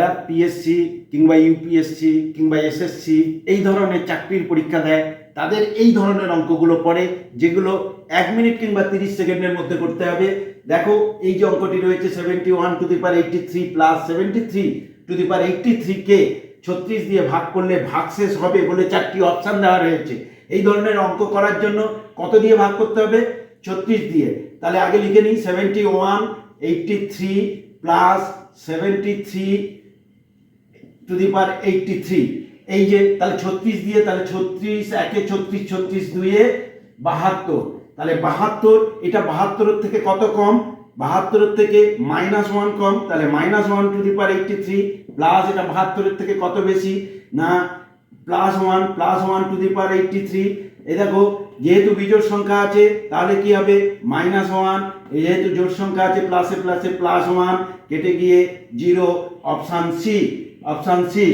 যারা পিএসসি কিংবা ইউপিএসসি কিংবা এসএসসি এই ধরনের চাকরির পরীক্ষা দেয়। তাদের এই ধরনের অঙ্কগুলো পড়ে, যেগুলো এক মিনিট কিংবা তিরিশ সেকেন্ডের মধ্যে করতে হবে। দেখো, এই যে অঙ্কটি রয়েছে seventy one to the power eighty three plus seventy three to the power eighty থ্রিকে ছত্রিশ দিয়ে ভাগ করলে ভাগ শেষ হবে বলে চারটি অপশান দেওয়া রয়েছে। এই ধরনের অঙ্ক করার জন্য কত দিয়ে ভাগ করতে হবে? ছত্রিশ দিয়ে। তাহলে আগে লিখে নিই seventy one eighty three plus seventy three to the power eighty three এই যে, তাহলে ছত্রিশ দিয়ে, তাহলে ছত্রিশ একে ছত্রিশ ছত্রিশ দুয়ে বাহাত্তর। তাহলে বাহাত্তর, এটা বাহাত্তরের থেকে কত কম? বাহাত্তরের থেকে মাইনাস ওয়ান কম, তাহলে minus one to the power eighty three plus এটা বাহাত্তরের থেকে কত বেশি? না plus one plus one to the power eighty three এই দেখো, যেহেতু বিজোড় সংখ্যা আছে, তাহলে কি হবে? মাইনাস ওয়ান যেহেতু জোড় সংখ্যা আছে প্লাসে প্লাসে প্লাস ওয়ান কেটে গিয়ে zero option C option C